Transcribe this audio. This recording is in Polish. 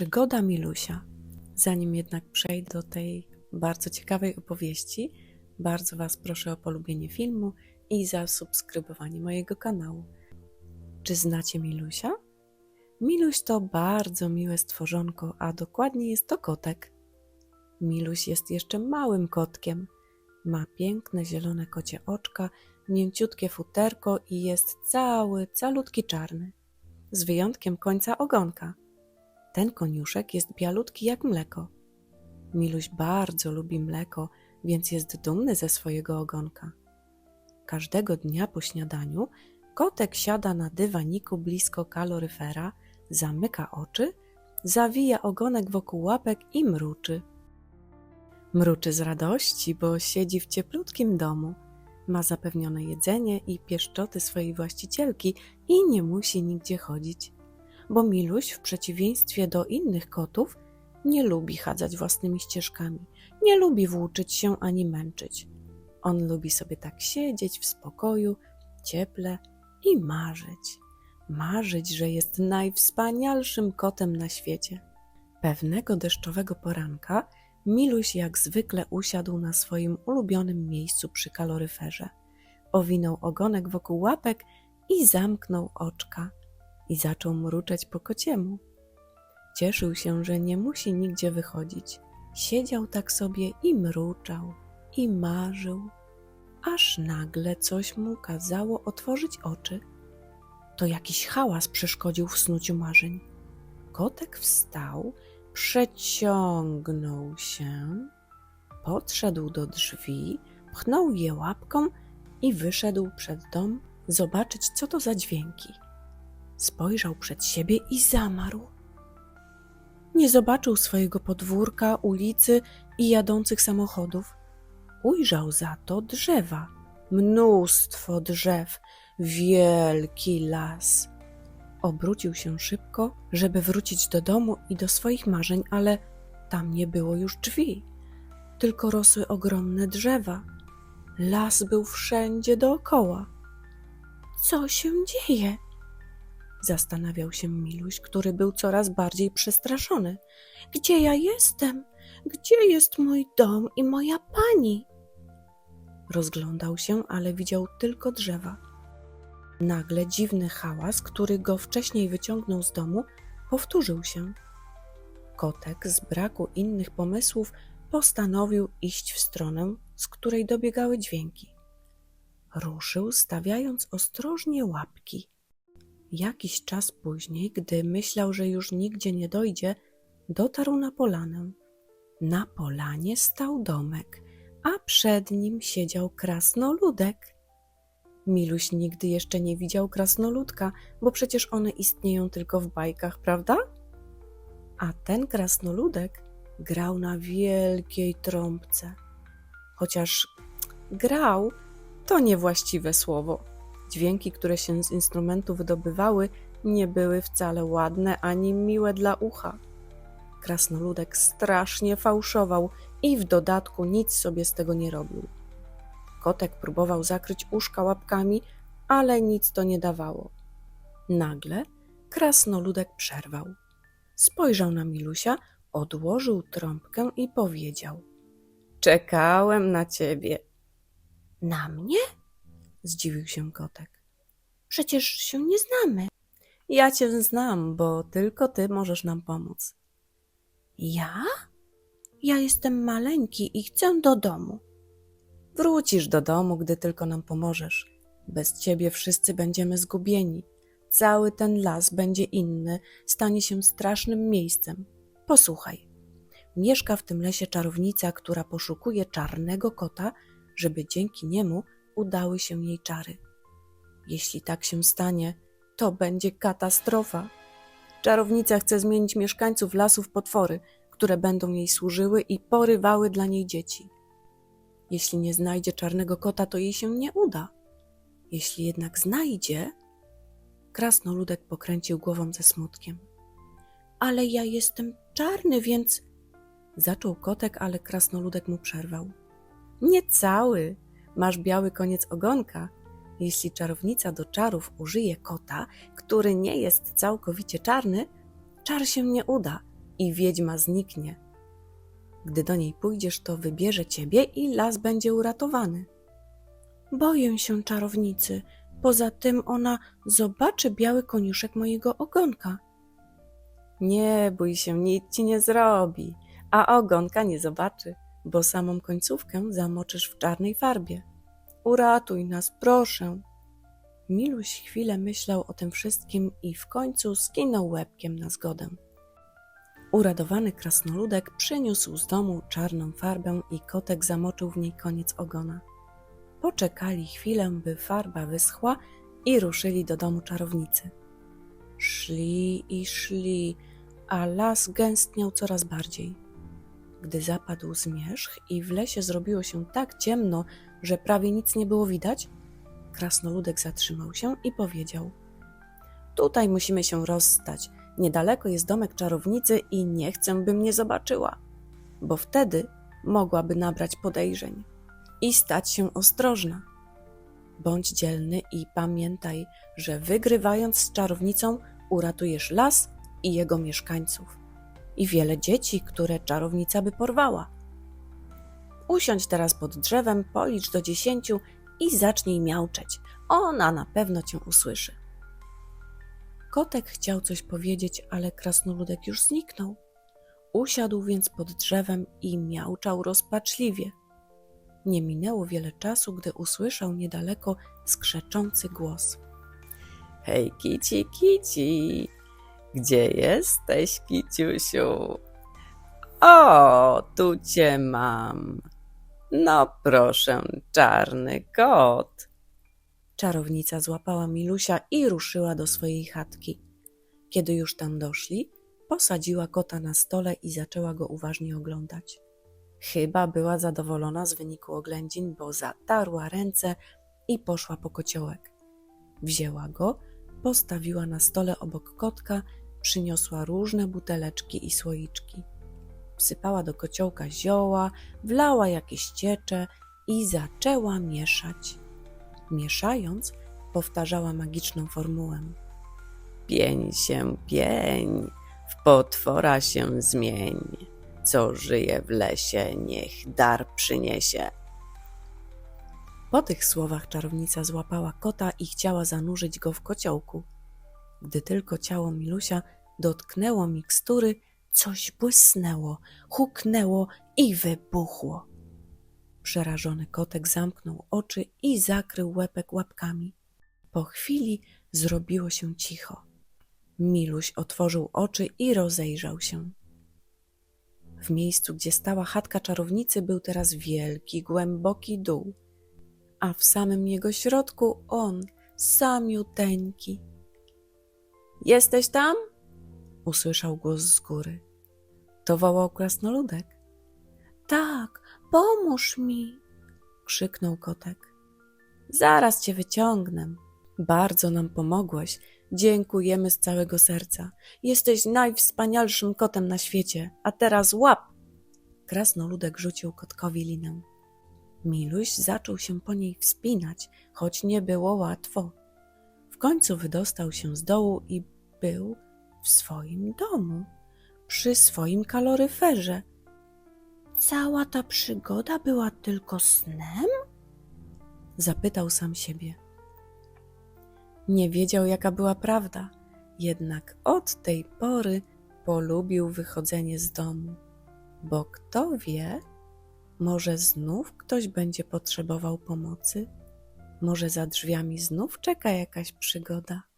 Przygoda Milusia. Zanim jednak przejdę do tej bardzo ciekawej opowieści, bardzo Was proszę o polubienie filmu i zasubskrybowanie mojego kanału. Czy znacie Milusia? Miluś to bardzo miłe stworzonko, a dokładnie jest to kotek. Miluś jest jeszcze małym kotkiem. Ma piękne zielone kocie oczka, mięciutkie futerko i jest cały, calutki czarny. Z wyjątkiem końca ogonka. Ten koniuszek jest bialutki jak mleko. Miluś bardzo lubi mleko, więc jest dumny ze swojego ogonka. Każdego dnia po śniadaniu kotek siada na dywaniku blisko kaloryfera, zamyka oczy, zawija ogonek wokół łapek i mruczy. Mruczy z radości, bo siedzi w cieplutkim domu. Ma zapewnione jedzenie i pieszczoty swojej właścicielki i nie musi nigdzie chodzić. Bo Miluś, w przeciwieństwie do innych kotów, nie lubi chadzać własnymi ścieżkami, nie lubi włóczyć się ani męczyć. On lubi sobie tak siedzieć w spokoju, cieple i marzyć. Marzyć, że jest najwspanialszym kotem na świecie. Pewnego deszczowego poranka Miluś jak zwykle usiadł na swoim ulubionym miejscu przy kaloryferze. Owinął ogonek wokół łapek i zamknął oczka. I zaczął mruczeć po kociemu. Cieszył się, że nie musi nigdzie wychodzić. Siedział tak sobie i mruczał, i marzył, aż nagle coś mu kazało otworzyć oczy. To jakiś hałas przeszkodził w snuciu marzeń. Kotek wstał, przeciągnął się, podszedł do drzwi, pchnął je łapką i wyszedł przed dom zobaczyć, co to za dźwięki. Spojrzał przed siebie i zamarł. Nie zobaczył swojego podwórka, ulicy i jadących samochodów. Ujrzał za to drzewa, mnóstwo drzew, wielki las. Obrócił się szybko, żeby wrócić do domu i do swoich marzeń, ale tam nie było już drzwi, tylko rosły ogromne drzewa. Las był wszędzie dookoła. Co się dzieje? Zastanawiał się Miluś, który był coraz bardziej przestraszony. Gdzie ja jestem? Gdzie jest mój dom i moja pani? Rozglądał się, ale widział tylko drzewa. Nagle dziwny hałas, który go wcześniej wyciągnął z domu, powtórzył się. Kotek z braku innych pomysłów postanowił iść w stronę, z której dobiegały dźwięki. Ruszył, stawiając ostrożnie łapki. Jakiś czas później, gdy myślał, że już nigdzie nie dojdzie, dotarł na polanę. Na polanie stał domek, a przed nim siedział krasnoludek. Miluś nigdy jeszcze nie widział krasnoludka, bo przecież one istnieją tylko w bajkach, prawda? A ten krasnoludek grał na wielkiej trąbce. Chociaż grał to niewłaściwe słowo. Dźwięki, które się z instrumentu wydobywały, nie były wcale ładne ani miłe dla ucha. Krasnoludek strasznie fałszował i w dodatku nic sobie z tego nie robił. Kotek próbował zakryć uszka łapkami, ale nic to nie dawało. Nagle krasnoludek przerwał. Spojrzał na Milusia, odłożył trąbkę i powiedział: Czekałem na ciebie. Na mnie? Zdziwił się kotek. Przecież się nie znamy. Ja cię znam, bo tylko ty możesz nam pomóc. Ja? Ja jestem maleńki i chcę do domu. Wrócisz do domu, gdy tylko nam pomożesz. Bez ciebie wszyscy będziemy zgubieni. Cały ten las będzie inny, stanie się strasznym miejscem. Posłuchaj. Mieszka w tym lesie czarownica, która poszukuje czarnego kota, żeby dzięki niemu udały się jej czary. Jeśli tak się stanie, to będzie katastrofa. Czarownica chce zmienić mieszkańców lasów potwory, które będą jej służyły i porywały dla niej dzieci. Jeśli nie znajdzie czarnego kota, to jej się nie uda. Jeśli jednak znajdzie, krasnoludek pokręcił głową ze smutkiem. Ale ja jestem czarny, więc. Zaczął kotek, ale krasnoludek mu przerwał. Nie cały. Masz biały koniec ogonka. Jeśli czarownica do czarów użyje kota, który nie jest całkowicie czarny, czar się nie uda i wiedźma zniknie. Gdy do niej pójdziesz, to wybierze ciebie i las będzie uratowany. Boję się czarownicy. Poza tym ona zobaczy biały koniuszek mojego ogonka. Nie bój się, nic ci nie zrobi, a ogonka nie zobaczy, bo samą końcówkę zamoczysz w czarnej farbie. Uratuj nas, proszę. Miluś chwilę myślał o tym wszystkim i w końcu skinął łebkiem na zgodę. Uradowany krasnoludek przyniósł z domu czarną farbę i kotek zamoczył w niej koniec ogona. Poczekali chwilę, by farba wyschła i ruszyli do domu czarownicy. Szli i szli, a las gęstniał coraz bardziej. Gdy zapadł zmierzch i w lesie zrobiło się tak ciemno, że prawie nic nie było widać, krasnoludek zatrzymał się i powiedział: Tutaj musimy się rozstać. Niedaleko jest domek czarownicy i nie chcę, by mnie zobaczyła, bo wtedy mogłaby nabrać podejrzeń i stać się ostrożna. Bądź dzielny i pamiętaj, że wygrywając z czarownicą uratujesz las i jego mieszkańców i wiele dzieci, które czarownica by porwała. Usiądź teraz pod drzewem, policz do dziesięciu i zacznij miauczeć. Ona na pewno cię usłyszy. Kotek chciał coś powiedzieć, ale krasnoludek już zniknął. Usiadł więc pod drzewem i miauczał rozpaczliwie. Nie minęło wiele czasu, gdy usłyszał niedaleko skrzeczący głos. Hej, kici, kici, gdzie jesteś, kiciusiu? O, tu cię mam. No proszę, czarny kot. Czarownica złapała Milusia i ruszyła do swojej chatki. Kiedy już tam doszli, posadziła kota na stole i zaczęła go uważnie oglądać. Chyba była zadowolona z wyniku oględzin, bo zatarła ręce i poszła po kociołek. Wzięła go, postawiła na stole obok kotka, przyniosła różne buteleczki i słoiczki. Wsypała do kociołka zioła, wlała jakieś ciecze i zaczęła mieszać. Mieszając, powtarzała magiczną formułę. Pień się pień, w potwora się zmień. Co żyje w lesie, niech dar przyniesie. Po tych słowach czarownica złapała kota i chciała zanurzyć go w kociołku. Gdy tylko ciało Milusia dotknęło mikstury, coś błysnęło, huknęło i wybuchło. Przerażony kotek zamknął oczy i zakrył łepek łapkami. Po chwili zrobiło się cicho. Miluś otworzył oczy i rozejrzał się. W miejscu, gdzie stała chatka czarownicy, był teraz wielki, głęboki dół, a w samym jego środku on, samiuteńki. Jesteś tam? usłyszał głos z góry. To wołał krasnoludek. Tak, pomóż mi, krzyknął kotek. Zaraz cię wyciągnę. Bardzo nam pomogłeś. Dziękujemy z całego serca. Jesteś najwspanialszym kotem na świecie. A teraz łap! Krasnoludek rzucił kotkowi linę. Miluś zaczął się po niej wspinać, choć nie było łatwo. W końcu wydostał się z dołu i był w swoim domu, przy swoim kaloryferze. Cała ta przygoda była tylko snem? Zapytał sam siebie. Nie wiedział, jaka była prawda, jednak od tej pory polubił wychodzenie z domu, bo kto wie, może znów ktoś będzie potrzebował pomocy, może za drzwiami znów czeka jakaś przygoda.